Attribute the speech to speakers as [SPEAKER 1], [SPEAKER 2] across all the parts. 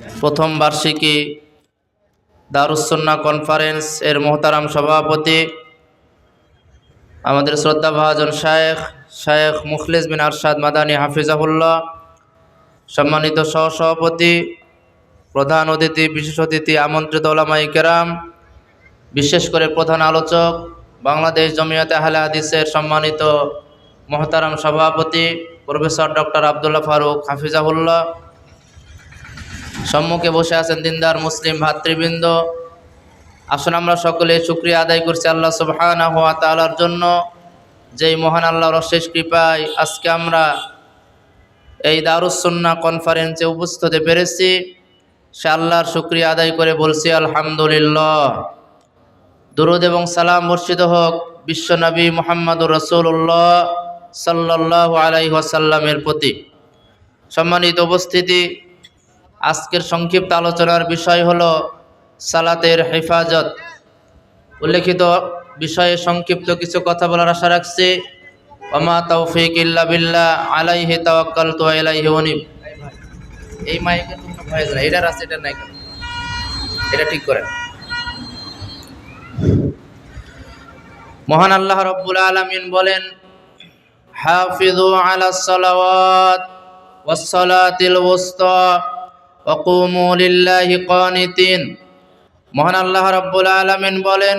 [SPEAKER 1] প্রথম বার্ষিকী দারুসন্না কনফারেন্স এর মোহতারাম সভাপতি আমাদের শ্রদ্ধা ভাজন শায়েখ শায়েখ মুখলিস বিন আরশাদ মাদানী হাফিজাহুল্লাহ, সম্মানিত সহসভাপতি, প্রধান অতিথি, বিশেষ অতিথি, আমন্ত্রিত ওলামাই কেরাম, বিশেষ করে প্রধান আলোচক, বাংলাদেশ জমিয়তে আহলে হাদিসের সম্মানিত মহতারাম সভাপতি, প্রফেসর ডক্টর আবদুল্লাহ ফারুক হাফিজাহুল্লাহ সম্মুখে বসে আছেন দিনদার মুসলিম ভাতৃবৃন্দ। আসুন আমরা সকলে শুক্রিয়া আদায় করছি আল্লাহ সুবহানা হওয়া তালার জন্য। যেই মহান আল্লাহর অশেষ কৃপায় আজকে আমরা এই দারুসন্না কনফারেন্সে উপস্থিত হতে পেরেছি। সে আল্লাহর শুক্রিয়া আদায় করে বলছি, আলহামদুলিল্লাহ। দুরুদ এবং সালাম বর্ষিত হোক বিশ্বনবী মোহাম্মদুর রসুল্লাহ সাল্লাহ আলাই ওয়াসাল্লামের প্রতি। সম্মানিত উপস্থিতি আজকের সংক্ষিপ্ত আলোচনার বিষয় হলো সালাতের হেফাজত। উল্লেখিত বিষয়ে সংক্ষিপ্ত কিছু কথা বলার আশা রাখছি। ওমা তৌফিক ইল্লা বিল্লাহ, আলাইহি তাওয়াক্কাল তু আলাইহি ওয়ানিব এই মাইকে তোমরা ভয় না এটা আছে, এটা নাই এটা ঠিক করেন। মহান আল্লাহ রব্বুল আলামিন বলেন হাফিজু আলা সালাওয়াত ওয়াস সালাতিল ওয়াসতা। মহান আল্লাহ রব্বুল আলামিন বলেন,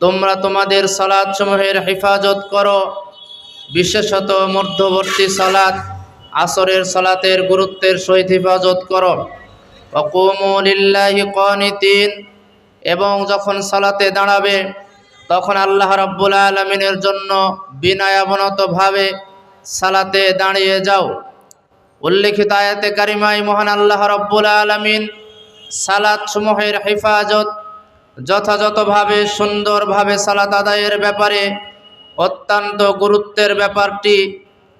[SPEAKER 1] তোমরা তোমাদের সালাত সমূহের হেফাজত করো। বিশেষত মধ্যবর্তী সালাত, আসরের সালাতের গুরুত্বের সহিত হেফাজত করো। ওয়াকুমু লিল্লাহি কানিতিন এবং যখন সালাতে দাঁড়াবে, তখন আল্লাহ রব্বুল আলমিনের জন্য বিনয়াবনতভাবে সালাতে দাঁড়িয়ে যাও। উল্লেখিত আয়াতে কারিমাই মহান আল্লাহ রব্বুল আলমিন সালাত সমূহের হেফাজত যথাযথভাবে, সুন্দরভাবে সালাত আদায়ের ব্যাপারে অত্যন্ত গুরুত্বের ব্যাপারটি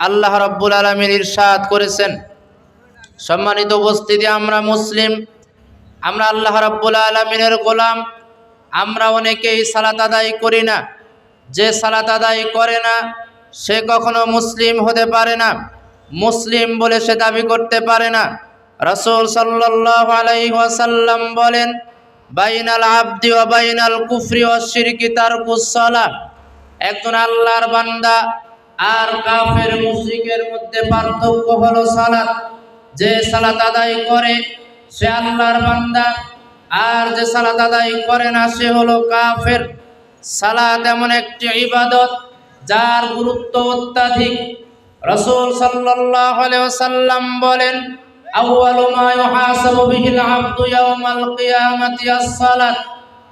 [SPEAKER 1] আল্লাহ রব্বুল আলমিন ইরশাদ করেছেন। সম্মানিত উপস্থিতি, আমরা মুসলিম, আমরা আল্লাহ রব্বুল আলমিনের গোলাম, আমরা অনেকেই সালাত আদায় করি না। যে সালাত আদায় করে না, সে কখনো মুসলিম হতে পারে না। মুসলিম বলে সে দাবি করতে পারে না। রসুল সাল্লাহ আলাইসাল্লাম বলেন, বাইনাল আব্দি ও বাইনাল কুফরি ও শিরকি তার কুসলা একজন আল্লাহর বান্দা আর কাফের মুশরিকের মধ্যে পার্থক্য হলো সালাত। যে সালাত আদায় করে, সে আল্লাহর বান্দা। আর যে সালাত আদায় করে না, সে হলো কাফের। সালাত এমন একটি ইবাদত, যার গুরুত্ব অত্যাধিক। রসুল ওয়াসাল্লাম বলেন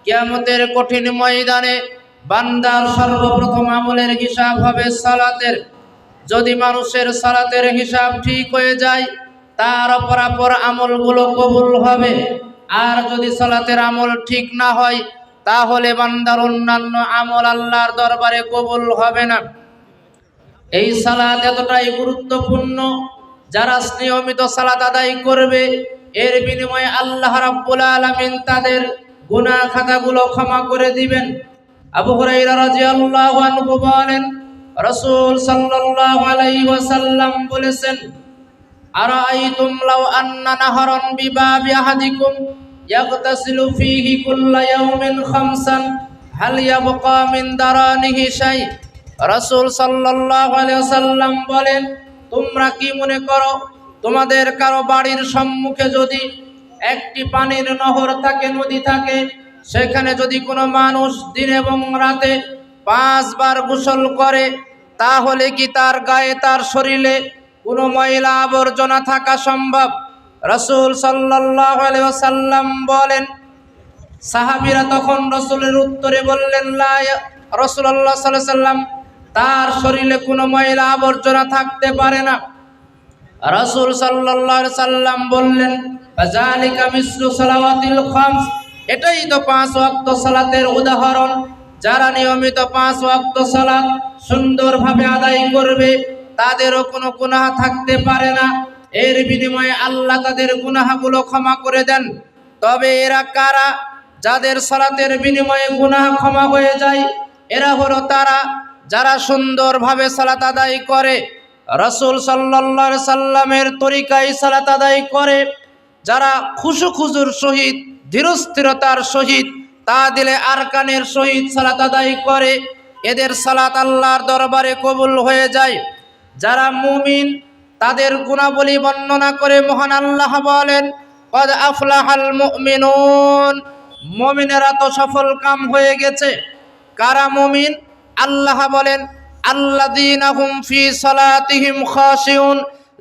[SPEAKER 1] কিয়ামতের কঠিন ময়দানে বান্দার সর্বপ্রথম আমলের হিসাব হবে সালাতের। যদি মানুষের সালাতের হিসাব ঠিক হয়ে যায়, তার অপরাপর আমলগুলো কবুল হবে। আর যদি সালাতের আমল ঠিক না হয়, তাহলে বান্দার অন্যান্য আমল আল্লাহর দরবারে কবুল হবে না। এই সালাত এতটাই গুরুত্বপূর্ণ, যারা নিয়মিত সালাত আদায় করবে, এর বিনিময়ে আল্লাহ রাব্বুল আলামিন তাদের গুনাহ খাতাগুলো ক্ষমা করে দিবেন। আবু হুরায়রা রাদিয়াল্লাহু আনহু বলেন, রাসূল সাল্লাল্লাহু আলাইহি ওয়াসাল্লাম বলেছেন, আরাআইতুম লাউ আন্না নাহরান বিবাবি আহাদিকুম ইয়াগতাসিলু ফীহি কুল্লা ইয়াউমিন খামসান, হাল ইয়াবকা মিন দারানিহি শাই রাসূল আলাইহি বলেন, তোমরা কি মনে করো, তোমাদের কারও বাড়ির সম্মুখে যদি একটি পানির নহর থাকে, নদী থাকে, সেখানে যদি কোনো মানুষ দিন এবং রাতে পাঁচবার গোসল করে, তাহলে কি তার গায়ে, তার শরীরে কোনো ময়লা আবর্জনা থাকা সম্ভব? রসুল সাল্লাম বলেন, সাহাবিরা তখন রসুলের উত্তরে বললেন রসুল্লাহ সাল্লাহ সাল্লাম তার শরীরে কোনো ময়লা আবর্জনা থাকতে পারে না। রসুল সাল্লাহ সাল্লাম বললেন জালিকা মিসলু সালাওয়াতিল খামস। এটাই তো পাঁচ ওয়াক্ত সালাতের উদাহরণ। যারা নিয়মিত পাঁচ ওয়াক্ত সালাত সুন্দরভাবে আদায় করবে, তাদেরও কোনো গুনাহ থাকতে পারে না। এর বিনিময়ে আল্লাহ তাদের গুনাহগুলো ক্ষমা করে দেন। তবে এরা কারা? যাদের সালাতের বিনিময়ে গুনাহ ক্ষমা হয়ে যায়, এরা হলো তারা যারা সুন্দরভাবে সালাত আদায় করে, রসুল সাল্লা সাল্লামের তরিকায় সালাত আদায় করে, যারা খুশু খুজুর সহিত, ধীরস্থিরতার সহিত, তা দিলে আরকানের সহিত সালাত আদায় করে, এদের সালাত আল্লাহর দরবারে কবুল হয়ে যায়। যারা মুমিন, তাদের গুণাবলী বর্ণনা করে মহান আল্লাহ বলেন, কদ আফলাহাল মুমিনুন। মুমিনেরা তো সফল কাম হয়ে গেছে। কারা মুমিন? আল্লাহ বলেন আল্লাযীনাহুম ফি সালাতিহিম খাশিউন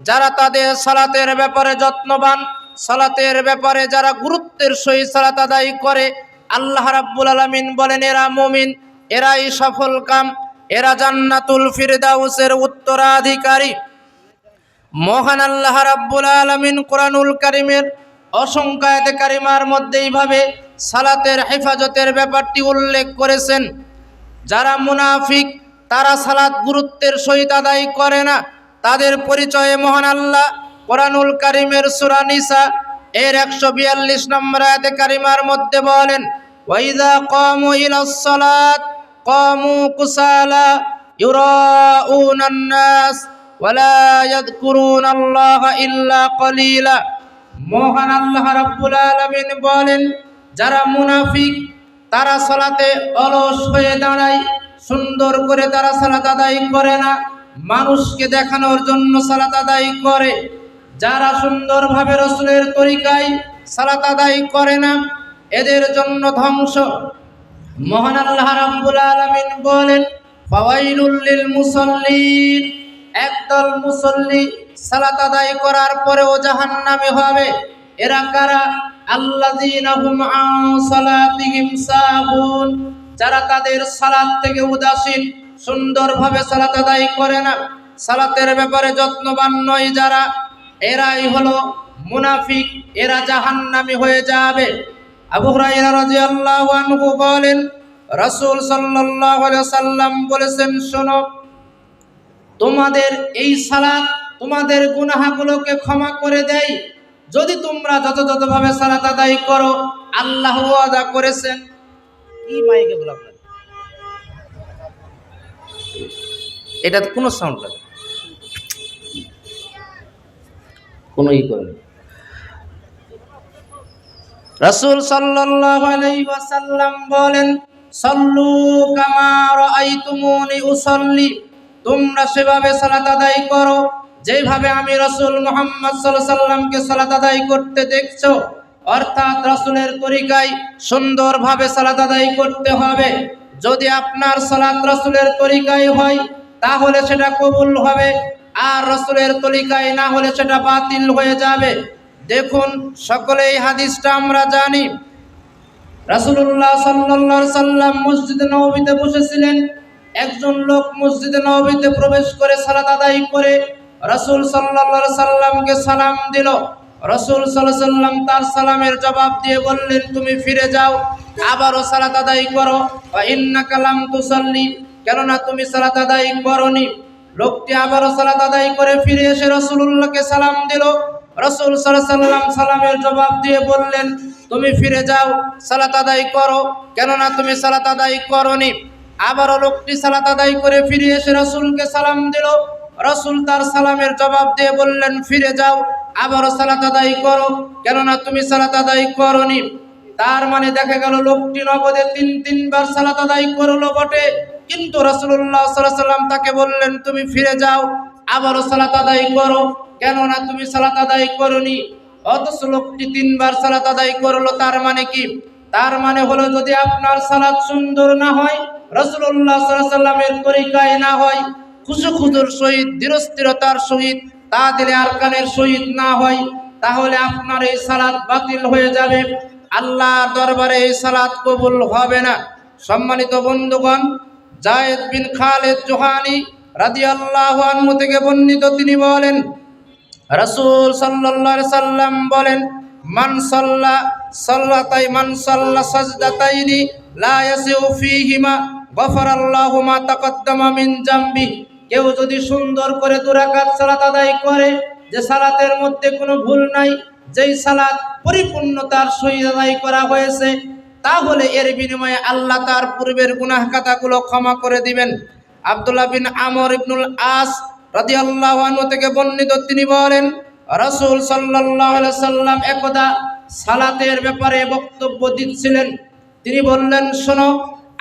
[SPEAKER 1] যারা তাদের সালাতের ব্যাপারে যত্নবান, সালাতের ব্যাপারে যারা গুরুত্বের সহিত সালাত আদায় করে, আল্লাহ রাব্বুল আলামিন বলেন, এরা মুমিন, এরাই সফল কাম, এরা জান্নাতুল ফিরদাউসের উত্তরাধিকারী। মহান আল্লাহ রাব্বুল আলামিন কোরআনুল কারিমের অসংখ্য আয়াতে কারিমার মধ্যে এইভাবে সালাতের হেফাজতের ব্যাপারটি উল্লেখ করেছেন। যারা মুনাফিক, তারা সালাত গুরুত্বের সহিত আদায় করে না। তাদের পরিচয়ে মহান আল্লাহ কোরআনুল কারিমের সুরানিসা এর একশো বিয়াল্লিশ নম্বর আয়াতে কারিমার মধ্যে বলেন ওয়াইদা কামু ইলাস সালাত, কামু কুসালা ইউরাউনান নাস, ওয়ালা ইয়াযকুরুনাল্লাহা ইল্লা কলিলা। মহান আল্লাহ রাব্বুল আলামিন বলেন, যারা মুনাফিক তারা সালাতে অলস হয়ে দাঁড়ায়, সুন্দর করে তারা সালাত আদায় করে না। মানুষকে দেখানোর জন্য সালাত আদায় করে। যারা সুন্দরভাবে রসুলের তরিকায় সালাত আদায় করে না, এদের জন্য ধ্বংস। মহান আল্লাহ রাব্বুল আলামিন বলেন, ফাওয়াইলুল লিল মুসাল্লিন। একদল মুসল্লি সালাত আদায় করার পরেও জাহান্নামে হবে। এরা কারা? আল্লাযীনা হুম আন সালাতিহিম সাহুন যারা তাদের সালাত থেকে উদাসীন, সুন্দরভাবে সালাত আদায় করে না, সালাতের ব্যাপারে যত্নবান নয় যারা, এরাই হলো মুনাফিক, এরা জাহান্নামী হয়ে যাবে। আবু হুরায়রা রাদিয়াল্লাহু আনহু বলেন, রাসূল সাল্লাল্লাহু আলাইহি সাল্লাম বলেছেন, শোনো, তোমাদের এই সালাত, তোমাদের গুনাহগুলোকে ক্ষমা করে দেয় যদি তোমরা যথাযথভাবে সালাত আদায় করো, আল্লাহ আদা করেছেন। কি মাইকে বলা আপনার? এটা কোনো সাউন্ড লাগে। কোনো ই করে রাসূল ওয়াসাল্লাম বলেন, সাল্লু কামা রাআইতুমুনি উসাল্লি। তোমরা সেভাবে সালাত আদায় করো যেভাবে আমি রাসূল মুহাম্মদ সাল্লামকে সালাত আদায় করতে দেখছ, অর্থাৎ রসুলের তরিকায় সুন্দরভাবে সালাত আদায় করতে হবে। যদি আপনার সালাত রসুলের তরিকায় হয়, তাহলে সেটা কবুল হবে। আর রসুলের তরিকায় না হলে সেটা বাতিল হয়ে যাবে। দেখুন সকলে এই হাদিসটা আমরা জানি। রাসূলুল্লাহ সাল্লাল্লাহু আলাইহি সাল্লাম মসজিদে নবীতে বসেছিলেন। একজন লোক মসজিদে নবীতে প্রবেশ করে সালাত আদায় করে রাসূল আলাইহি সাল্লামকে সালাম দিল। রাসূল সাল্লাম তার সালামের জবাব দিয়ে বললেন, তুমি ফিরে যাও, আবারও সালাত আদায় করো। ওয়া ইন্নাকা লাম তুসাল্লি। কেননা তুমি সালাত আদায় করনি। লোকটি আবারও সালাত আদায় করে ফিরে এসে রাসূলুল্লাহকে সালাম দিল। রসুল সাল্লাম সালামের জবাব দিয়ে বললেন, তুমি ফিরে যাও, সালাত আদায় করো। কেননা তুমি সালাত আদায় করনি। আবারও লোকটি সালাত আদায় করে ফিরে এসে রসুলকে সালাম দিল। রসুল তার সালামের জবাব দিয়ে বললেন, ফিরে যাও, আবারও সালাত আদায় করো। কেননা তুমি সালাত আদায় করনি। তার মানে দেখা গেল, লোকটি নগদে তিন, তিনবার সালাত আদায় করল বটে। কিন্তু রসুল্লাহ সাল্লাম তাকে বললেন, তুমি ফিরে যাও, আবারও সালাত আদায় করো। কেননা তুমি সালাত আদায় করনি। অথচ লোকটি তিনবার সালাত আদায় করল, তার মানে কি? তার মানে হলো, যদি আপনার সালাত সুন্দর না হয় রসুল্লাহ সাল্লামের তরিকায় না হয় খুশু খুজুর সহিত দৃঢ়স্থিরতার সহিত, তা দিলে আরকানের সহিত না হয়, তাহলে আপনার এই সালাত বাতিল হয়ে যাবে। আল্লাহর দরবারে এই সালাত কবুল হবে না। সম্মানিত বন্ধুগণ, জায়েদ বিন খালেদ জোহানি রাদিয়াল্লাহু আল্লাহ থেকে বর্ণিত তিনি বলেন, রাসূল আলাইহি সাল্লাম বলেন, মান সাল্লা সাল্লাতাই, মান সাল্লা সাজদাতাইনি, লা ইয়াসিউ ফীহিমা গফারাল্লাহু মা তাকদ্দামা মিন জামবি। কেউ যদি সুন্দর করে দুরাকাত সালাত আদায় করে, যে সালাতের মধ্যে কোনো ভুল নাই, যেই সালাত পরিপূর্ণতার সহিত আদায় করা হয়েছে, তাহলে এর বিনিময়ে আল্লাহ তার পূর্বের গুনাহ খাতাগুলো ক্ষমা করে দিবেন। আব্দুল্লাহ বিন আমর ইবনুল আস রাদিয়াল্লাহু আনহু থেকে বর্ণিত তিনি বলেন, রাসূল আলাইহি সাল্লাম একদা সালাতের ব্যাপারে বক্তব্য দিচ্ছিলেন। তিনি বললেন, শোনো,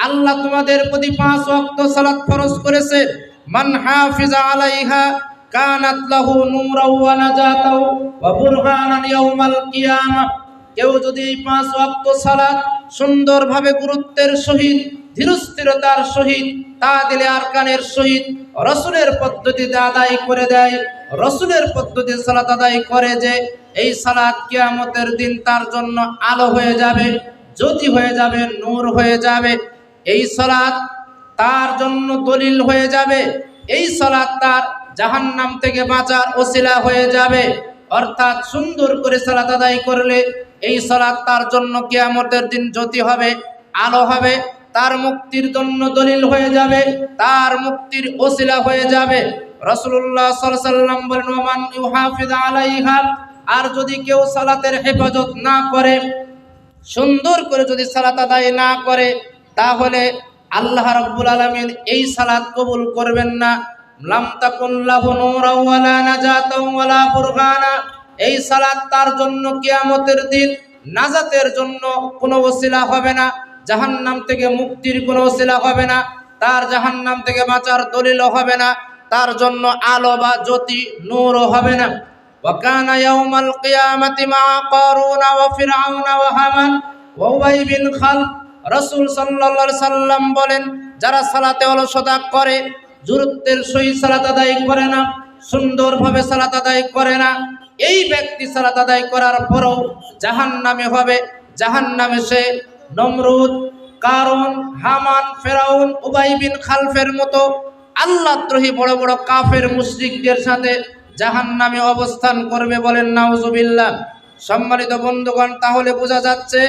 [SPEAKER 1] আল্লাহ তোমাদের প্রতি পাঁচ ওয়াক্ত সালাত ফরজ করেছে। মান হাফিজা আলাইহা কানাত লাহু নূরাও ওয়া নাজাতাও ওয়া বুরহানান ইয়াউমাল কিয়ামাহ কেউ যদি এই পাঁচ ওয়াক্ত সালাত সুন্দরভাবে গুরুত্বের সহিত, ধীরস্থিরতার সহিত, তা দিলে আরকানের সহিত রসুলের পদ্ধতিতে আদায় করে দেয়। রসুলের পদ্ধতি সালাত আদায় করে যে এই সালাত কিয়ামতের দিন তার জন্য আলো হয়ে যাবে, জ্যোতি হয়ে যাবে, নূর হয়ে যাবে। এই সালাত তার জন্য দলিল হয়ে যাবে। এই সালাত তার জাহান্নাম থেকে বাঁচার ওসিলা হয়ে যাবে। অর্থাৎ সুন্দর করে সালাত আদায় করলে এই সালাত তার জন্য কেয়ামতের দিন জ্যোতি হবে, আলো হবে, তার মুক্তির জন্য দলিল হয়ে যাবে, তার মুক্তির ওসিলা হয়ে যাবে। রসুল্লাহ সাল্লাম বলেন আর যদি কেউ সালাতের হেফাজত না করে, সুন্দর করে যদি সালাত আদায় না করে, তাহলে আল্লাহ রাব্বুল আলামিন এই সালাত কবুল করবেন না লাম তাকুল্লাহু নূরাও ওয়ালা নাজাতাও ওয়ালা ফুরগানা এই সালাত তার জন্য কিয়ামতের দিন নাজাতের জন্য কোনো ওসিলা হবে না জাহান্নাম থেকে মুক্তির কোনো ওসিলা হবে না তার জাহান্নাম থেকে বাঁচার দলিলও হবে না তার জন্য আলো বা জ্যোতি নূরও হবে না وكان يوم القيامة مع قارون وفرعون وهامان وأبي بن خلف রসুল সাল্লা সাল্লাম বলেন, যারা সালাতে অলসতা করে জুরুত্বের সহিত সালাত আদায় করে না, সুন্দরভাবে সালাত আদায় করে না, এই ব্যক্তি সালাত আদায় করার পরও জাহান নামে হবে। জাহান নামে সে নমরুদ কারণ হামান, ফেরাউন, উবাই বিন খালফের মতো আল্লাহ দ্রোহী বড় বড় কাফের মুশরিকদের সাথে জাহান নামে অবস্থান করবে বলেন, নাউজুবিল্লাহ। সম্মানিত বন্ধুগণ, তাহলে বোঝা যাচ্ছে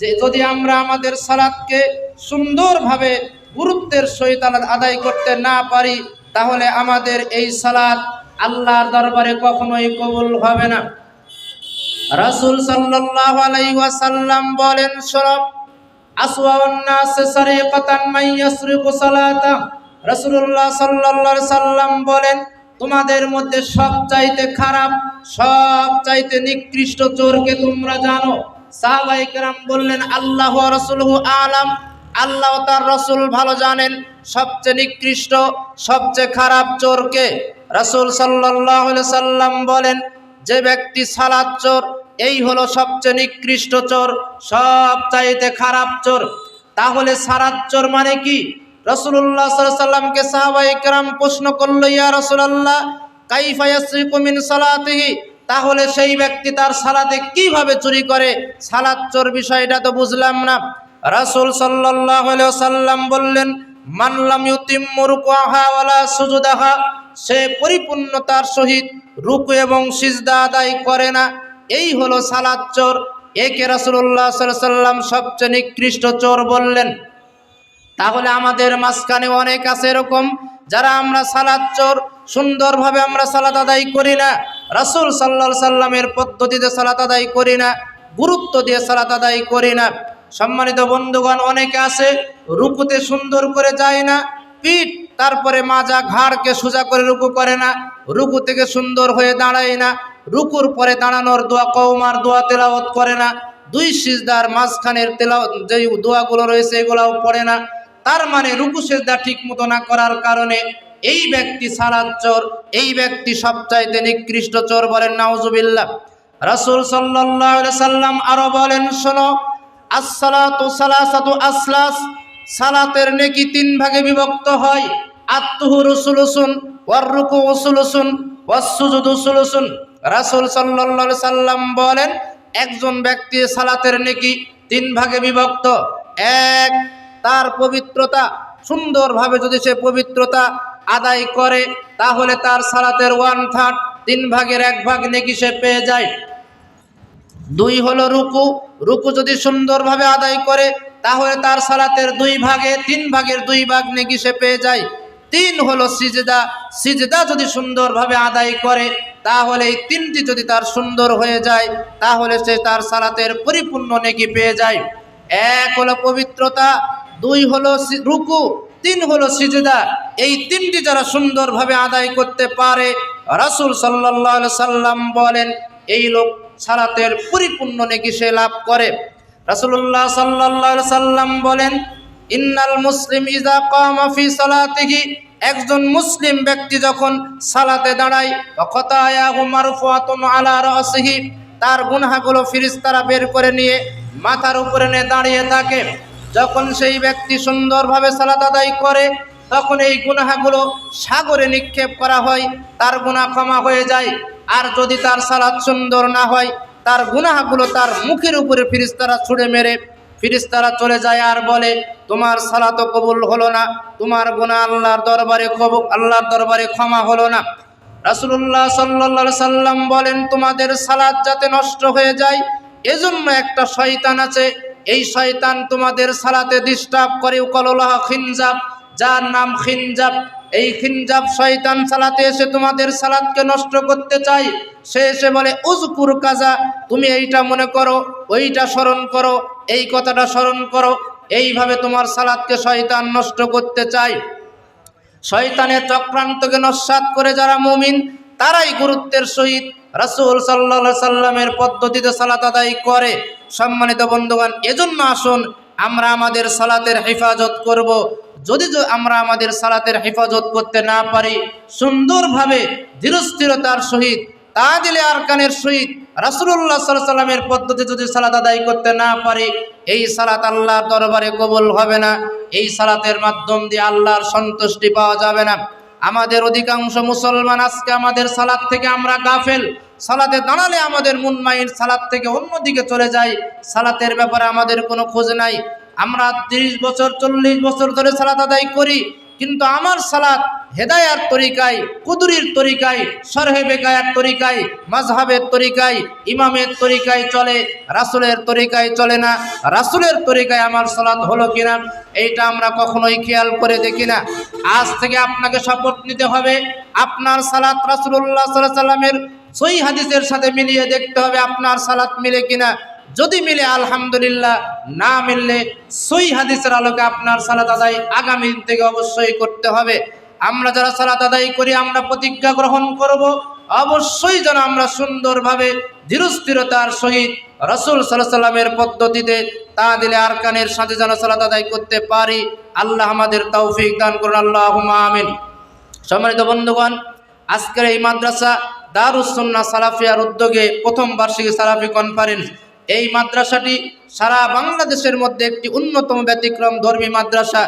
[SPEAKER 1] যে যদি আমরা আমাদের সালাদকে সুন্দরভাবে গুরুত্বের সহিত আদায় করতে না পারি, তাহলে আমাদের এই সালাদ আল্লাহর দরবারে কখনোই কবুল হবে না। রাসূল সাল্লাল্লাহু আলাইহি ওয়াসাল্লাম বলেন সালাতা। রাসূলুল্লাহ সাল্লাল্লাহু সাল্লাম বলেন, তোমাদের মধ্যে সবচাইতে খারাপ, সবচাইতে নিকৃষ্ট চোরকে তোমরা জানো। সাহাবায়ে কেরাম বললেন, আল্লাহ রাসূলুহু আলাম। আল্লাহ তার রসুল ভালো জানেন, সবচেয়ে নিকৃষ্ট, সবচেয়ে খারাপ চোরকে রাসূল আলাইহি সাল্লাম বলেন, যে ব্যক্তি সালাদ চোর, এই হলো সবচেয়ে নিকৃষ্ট চোর সব চাইতে খারাপ চোর। তাহলে সারাত চোর মানে কি? রসুল্লাহ সাল্লামকে সাহাবাই কেরাম প্রশ্ন করল, ইয়া রসুলাল্লাহ, কাইফা ইয়াসরিকু মিন সালাতিহি? তাহলে সেই ব্যক্তি তার সালাতে কীভাবে চুরি করে? সালাত চোর বিষয়টা তো বুঝলাম না। রাসূল আলাইহি সাল্লাম বললেন মানলাম সুজুদাহা সে পরিপূর্ণতার সহিত রুকু এবং সিজদা আদায় করে না। এই হলো সালাত চোর। একে আলাইহি সাল্লাম সবচেয়ে নিকৃষ্ট চোর বললেন। তাহলে আমাদের মাঝখানে অনেক আছে এরকম, যারা আমরা সালাদ চোর, সুন্দরভাবে আমরা সালাত আদায় করি না। রাসূল সাল্লাহ সাল্লামের পদ্ধতিতে সালাত আদায় করি না, গুরুত্ব দিয়ে সালাত আদায় করি না। সম্মানিত বন্ধুগণ, অনেকে আছে, রুকুতে সুন্দর করে যায় না, পিঠ তারপরে মাজা ঘাড়কে সোজা করে রুকু করে না, রুকু থেকে সুন্দর হয়ে দাঁড়ায় না, রুকুর পরে দাঁড়ানোর দোয়া কৌমার দোয়া তেলাওত করে না, দুই সিজদার মাঝখানের তেলাও যে দোয়াগুলো রয়েছে এগুলাও পড়ে না। তার মানে রুকু সেজদা ঠিক মতো না করার কারণে এই ব্যক্তি সালাদ চোর, এই ব্যক্তি সবচাইতে নিকৃষ্ট চোর বলেন নাউজুবিল্লাহ। রাসূল আলাইহি সাল্লাম আরও বলেন, শোনো, আসসালাতু সালাসাতু আসলাস, সালাতের নেকি তিন ভাগে বিভক্ত হয়। আত্মহুরু সুলুসুন ওয়ার রুকু সুলুসুন ওয়াস সুজুদু সুলুসুন রাসূল আলাইহি সাল্লাম বলেন, একজন ব্যক্তি সালাতের নেকি তিন ভাগে বিভক্ত। এক, তার পবিত্রতা, সুন্দরভাবে যদি সে পবিত্রতা আদায় করে, তাহলে তার সালাতের ওয়ান থার্ড, তিন ভাগের এক ভাগ নেকি সে পেয়ে যায়। দুই হলো রুকু রুকু যদি সুন্দরভাবে আদায় করে, তাহলে তার সালাতের দুই ভাগে, তিন ভাগের দুই ভাগ নেকি সে পেয়ে যায়। তিন হলো সিজদা সিজদা যদি সুন্দরভাবে আদায় করে, তাহলে এই তিনটি যদি তার সুন্দর হয়ে যায়, তাহলে সে তার সালাতের পরিপূর্ণ নেকি পেয়ে যায়। এক হলো পবিত্রতা, দুই হলো রুকু তিন হলো সিজদা। এই তিনটি যারা সুন্দরভাবে আদায় করতে পারে, রাসূল আলাইহি সাল্লাম বলেন, এই লোক সালাতের পরিপূর্ণ নেকি সে লাভ করে। রাসূলুল্লাহ সাল্লাল্লাহু আলাইহি সাল্লাম বলেন, ইন্নাল মুসলিম ইজা কামা ফি সালাতিহি। একজন মুসলিম ব্যক্তি যখন সালাতে দাঁড়ায় আলা তার গুনাহগুলো ফিরিস্তারা বের করে নিয়ে মাথার উপরে নিয়ে দাঁড়িয়ে থাকে। যখন সেই ব্যক্তি সুন্দরভাবে সালাত আদায় করে, তখন এই গুনাহগুলো সাগরে নিক্ষেপ করা হয়, তার গুনাহ ক্ষমা হয়ে যায়। আর যদি তার সালাত সুন্দর না হয়, তার গুনাহগুলো তার মুখের উপরে ফিরিস্তারা ছুঁড়ে মেরে, ফিরিস্তারা চলে যায় আর বলে, তোমার সালাত কবুল হলো না, তোমার গুনাহ আল্লাহর দরবারে কবুল আল্লাহর দরবারে ক্ষমা হলো না। রাসূলুল্লাহ সাল্লাল্লাহু সাল্লাম বলেন, তোমাদের সালাদ যাতে নষ্ট হয়ে যায়, এজন্য একটা শয়তান আছে এই শয়তান তোমাদের সালাতে ডিস্টার্ব করে উকলুল্লাহ খিনজাব। যার নাম খিনজাব। এই খিনজাব শয়তান সালাতে এসে তোমাদের সালাতকে নষ্ট করতে চাই সে এসে বলে উজকুর কাজা তুমি এইটা মনে করো, ওইটা স্মরণ করো, এই কথাটা স্মরণ করো। এইভাবে তোমার সালাতকে শয়তান নষ্ট করতে চায়। শয়তানের চক্রান্তকে নস্বাত করে যারা মুমিন, তারাই গুরুত্বের সহিত রাসূল সাল্লাল্লাহু সাল্লামের পদ্ধতিতে সালাত আদায় করে। সম্মানিত বন্ধুগণ, এজন্য আসুন আমরা আমাদের সালাতের হেফাজত করব। যদি আমরা আমাদের সালাতের হেফাজত করতে না পারি, সুন্দরভাবে ধীরস্থিরতার সহিত তা দিলে আরকানের সহিত সাল্লাল্লাহু সাল্লামের পদ্ধতি যদি সালাত আদায় করতে না পারি, এই সালাত আল্লাহর দরবারে কবুল হবে না। এই সালাতের মাধ্যম দিয়ে আল্লাহর সন্তুষ্টি পাওয়া যাবে না। আমাদের অধিকাংশ মুসলমান আজকে আমাদের সালাদ থেকে আমরা গাফেল। সালাতে দাঁড়ালে আমাদের মুনমাইন সালাদ থেকে অন্যদিকে চলে যায়। সালাতের ব্যাপারে আমাদের কোনো খোঁজ নাই। আমরা তিরিশ বছর, চল্লিশ বছর ধরে সালাত আদায় করি। কিন্তু আমার সালাত হেদায়ার তরিকায়, কুদুরির তরিকায়, সরহে বেকায়ার তরিকায় মাজহাবের তরিকায়, ইমামের তরিকায় চলে, রাসুলের তরিকায় চলে না। রাসুলের তরিকায় আমার সালাত হলো কিনা, এইটা আমরা কখনোই খেয়াল করে দেখি না। আজ থেকে আপনাকে শপথ নিতে হবে, আপনার সালাত রাসুল্লাহ সাল্লাহ সাল্লামের সই হাদিসের সাথে মিলিয়ে দেখতে হবে আপনার সালাত মিলে কিনা। যদি মিলে, আলহামদুলিল্লাহ, না মিললে সই হাদিসের আলোকে আপনার সালাত আদায় আগামী দিন থেকে অবশ্যই করতে হবে। আমরা যারা সালাত আদায় করি, আমরা প্রতিজ্ঞা গ্রহণ করব। অবশ্যই যেন আমরা সুন্দরভাবে ধীরস্থিরতার সহিত রসুল সাল্লাহ সাল্লামের পদ্ধতিতে তা দিলে আরকানের সাথে যেন সালাত আদায় করতে পারি। আল্লাহ আমাদের তৌফিক দান করুন। আল্লাহ আমিন। সম্মানিত বন্ধুগণ, আজকের এই মাদ্রাসা দারুসন্না সালাফিয়ার উদ্যোগে প্রথম বার্ষিকী সালাফি কনফারেন্স এই মাদ্রাসাটি সারা বাংলাদেশের মধ্যে একটি অন্যতম ব্যতিক্রম ধর্মী মাদ্রাসা।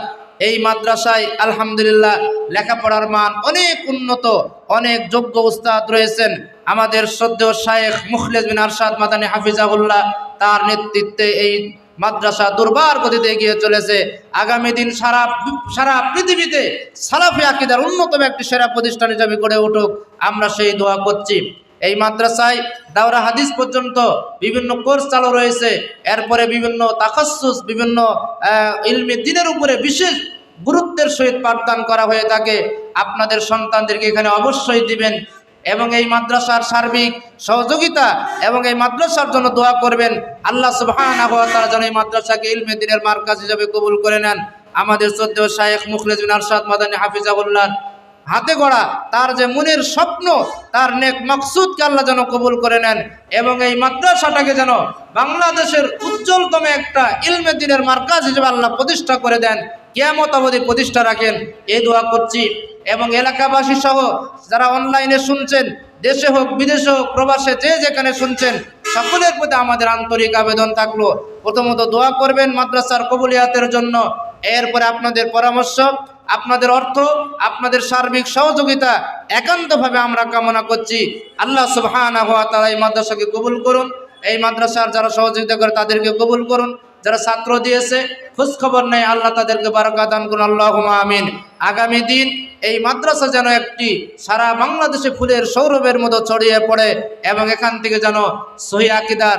[SPEAKER 1] এই মাদ্রাসায় আলহামদুলিল্লাহ লেখাপড়ার মান অনেক উন্নত, অনেক যোগ্য উস্তাদ রয়েছেন। আমাদের শ্রদ্ধেয় শায়েখ মুখলেজ বিন আরশাদ মাদানী হাফিজাহুল্লাহ তার নেতৃত্বে এই মাদ্রাসা দুর্বার গতিতে এগিয়ে চলেছে। আগামী দিন সারা সারা পৃথিবীতে সালাফি আকিদার অন্যতম একটি সেরা প্রতিষ্ঠান হিসাবে গড়ে উঠুক। আমরা সেই দোয়া করছি। এই মাদ্রাসায় দাওরা হাদিস পর্যন্ত বিভিন্ন কোর্স চালু রয়েছে। এরপরে বিভিন্ন তাকাসুস বিভিন্ন ইলমি দিনের উপরে বিশেষ গুরুত্বের সহিত পাঠদান করা হয়ে থাকে। আপনাদের সন্তানদেরকে এখানে অবশ্যই দিবেন এবং এই মাদ্রাসার সার্বিক সহযোগিতা এবং এই মাদ্রাসার জন্য দোয়া করবেন। আল্লাহ তাআলা যেন এই মাদ্রাসাকে ইলমে দিনের মার্কাজ হিসাবে কবুল করে নেন। আমাদের শ্রদ্ধেয় শায়েখ মুখলেজ আরশাদ মাদানী হাফিজাহুল্লাহ হাতে গড়া, তার যে মনের স্বপ্ন, তার নেক মকসুদকে আল্লাহ যেন কবুল করে নেন এবং এই মাদ্রাসাটাকে যেন বাংলাদেশের উজ্জ্বলতম একটা ইলমে দিনের মার্কাজ হিসেবে আল্লাহ প্রতিষ্ঠা করে দেন, কেয়ামত অবধি প্রতিষ্ঠা রাখেন, এই দোয়া করছি। এবং এলাকাবাসী সহ যারা অনলাইনে শুনছেন, দেশে হোক, বিদেশে হোক, প্রবাসে যে যেখানে শুনছেন, সকলের প্রতি আমাদের আন্তরিক আবেদন থাকল। প্রথমত দোয়া করবেন মাদ্রাসার কবুলিয়াতের জন্য। এরপরে আপনাদের পরামর্শ আপনাদের অর্থ, আপনাদের সার্বিক সহযোগিতা একান্তভাবে আমরা কামনা করছি। আল্লাহ সুবহানাহু ওয়া তাআলা এই মাদ্রাসাকে কবুল করুন। এই মাদ্রাসার যারা সহযোগিতা করে তাদেরকে কবুল করুন। যারা ছাত্র দিয়েছে খোঁজ খবর নেই আল্লাহ তাদেরকে বারাকা দান করুন। আল্লাহ আমিন। আগামী দিন এই মাদ্রাসা যেন একটি সারা বাংলাদেশে ফুলের সৌরভের মতো ছড়িয়ে পড়ে এবং এখান থেকে যেন সহি আকিদার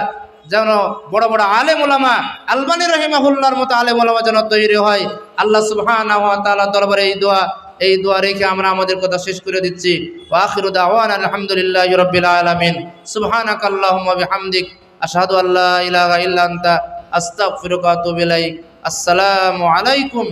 [SPEAKER 1] যেন বড় বড় আলেম ওলামা আলবানী রহিমাহুল্লার মতো আলেম ওলামা যেন তৈরি হয়। আল্লাহ তাআলা দরবারে এই দোয়া এই দোয়া রেখে আমরা আমাদের কথা শেষ করে দিচ্ছি। ওয়া আখিরু দাওয়ানা আলহামদুলিল্লাহি রাব্বিল আলামিন। সুবহানাকাল্লাহুম্মা বিহামদিক। আশহাদু আল্লা ইলাহা ইল্লা আনতা। আস্তাগফিরুকা ওয়া আতুবু ইলাইক। আসসালামু আলাইকুম